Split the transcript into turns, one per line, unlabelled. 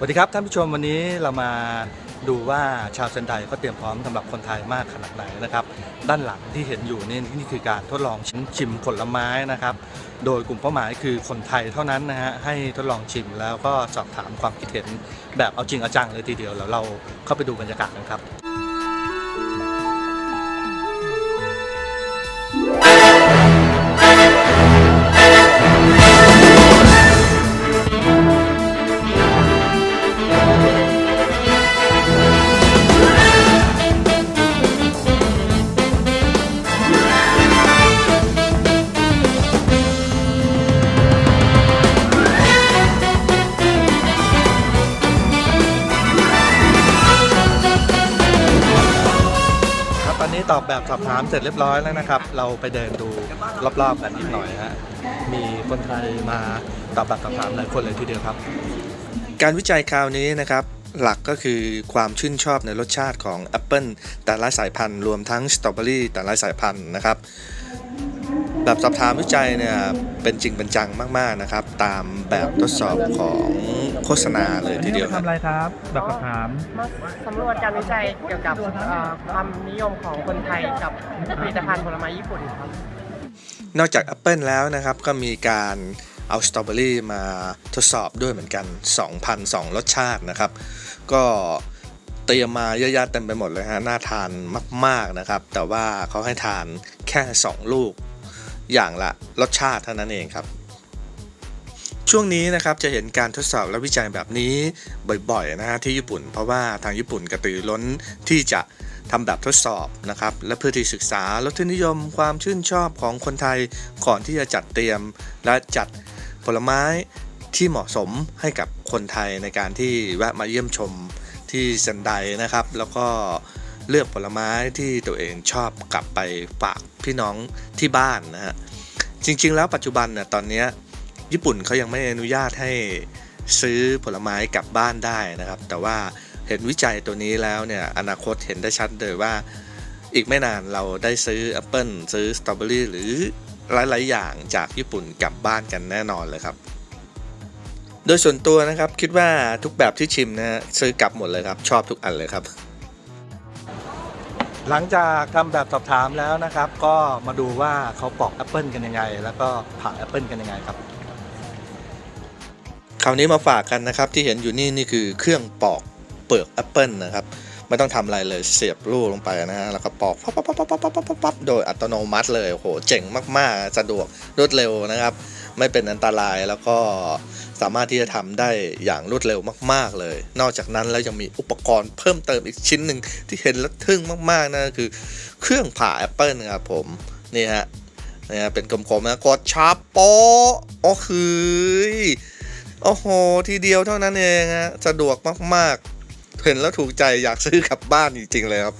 สวัสดีครับท่านผู้ชมวันนี้เรามาดูว่าชาวเซนไดเขาเตรียมพร้อมสำหรับคนไทยมากขนาดไหนนะครับ ด้านหลังที่เห็นอยู่นี่นี่คือการทดลองชิมชิมผลไม้นะครับ โดยกลุ่มเป้าหมายคือคนไทยเท่านั้นนะฮะให้ทดลองชิมแล้วก็สอบถามความคิดเห็นแบบเอาจริงเอาจังเลยทีเดียวแล้วเราเข้าไปดูบรรยากาศกันครับ ตอบแบบสอบถามเสร็จเรียบร้อยแล้วนะครับ เราไปเดินดูรอบๆกันนิดหน่อยฮะมีคนไทยมาตอบแบบสอบถามหลายคนเลยทีเดียวครับ การวิจัยคราวนี้นะครับหลักก็คือความชื่นชอบในรสชาติของแอปเปิลแต่ละสายพันธุ์รวมทั้งสตรอเบอรี่แต่ละสายพันธุ์นะครับ แบบสอบถามวิจัยเนี่ยเป็นจริงเป็นจังมากๆนะครับ ตามแบบทดสอบของโฆษณาเลยทีเดียวครับ
ทำอะไรครับ แบบสอบถาม
มาสำรวจการวิจัยเกี่ยวกับเอ่อความนิยมของคนไทยกับผลิตภัณฑ์ผลไม้ญี่ปุ่นครับ
นอกจากแอปเปิลแล้วนะครับ ก็มีการเอาสตรอเบอรี่มาทดสอบด้วยเหมือนกัน 2,002 รสชาตินะครับ ก็เตรียมมาเยอะแยะเต็มไปหมดเลยฮะน่าทานมาก ๆนะครับ แต่ว่าเขาให้ทานแค่ 2 ลูก อย่างละรสชาติเท่านั้นเองครับ ช่วงนี้นะครับจะเห็นการทดสอบและวิจัยแบบนี้บ่อยๆนะฮะที่ญี่ปุ่น เพราะว่าทางญี่ปุ่นกระตือร้นที่จะทำแบบทดสอบนะครับ และเพื่อที่ศึกษารสนิยมความชื่นชอบของคนไทยก่อนที่จะจัดเตรียม และจัดผลไม้ที่เหมาะสมให้กับคนไทยในการที่แวะมาเยี่ยมชมที่เซนไดนะครับ แล้วก็ เลือกผลไม้ที่ตัวเองชอบกลับไปฝากพี่น้องที่บ้านนะฮะจริงๆ แล้วปัจจุบันเนี่ยตอนนี้ญี่ปุ่นเขายังไม่อนุญาตให้ซื้อผลไม้กลับบ้านได้นะครับ แต่ว่าเห็นวิจัยตัวนี้แล้วเนี่ยอนาคตเห็นได้ชัดเลยว่า อีกไม่นานเราได้ซื้อแอปเปิลซื้อสตรอเบอรี่หรือหลายๆอย่างจากญี่ปุ่นกลับบ้านกันแน่นอนเลยครับ โดยส่วนตัวนะครับคิดว่าทุกแบบที่ชิมนะซื้อกลับหมดเลยครับ ชอบทุกอันเลยครับ หลังจากทำแบบสอบถามแล้วนะครับ ก็มาดูว่าเขาปอกแอปเปิลกันยังไง แล้วก็ผ่าแอปเปิลกันยังไงครับคราวนี้มาฝากกันนะครับที่เห็นอยู่นี่นี่คือเครื่องปอกเปลือกแอปเปิลนะครับไม่ต้องทำอะไรเลยเสียบลูกลงไปนะฮะแล้วก็ปอกป๊บปั๊บปั๊บปั๊บปั๊บปั๊บปั๊บโดยอัตโนมัติเลยโหเจ๋งมากๆ สะดวกรวดเร็วนะครับ ไม่เป็นอันตรายแล้วก็ สามารถที่จะทำได้อย่างรวดเร็วมาก ๆเลย นอกจากนั้นแล้วยังมีอุปกรณ์เพิ่มเติมอีกชิ้นหนึ่งที่เห็นแล้วทึ่งมากๆนะคือเครื่องผ่าแอปเปิลครับผมนี่ฮะนี่ฮะเป็นกลมๆนะกดชาร์ปโป๊ะโอ้คือโอ้โหทีเดียวเท่านั้นเองฮะสะดวกมากๆ เห็นแล้วถูกใจอยากซื้อกลับบ้านจริงๆเลยครับ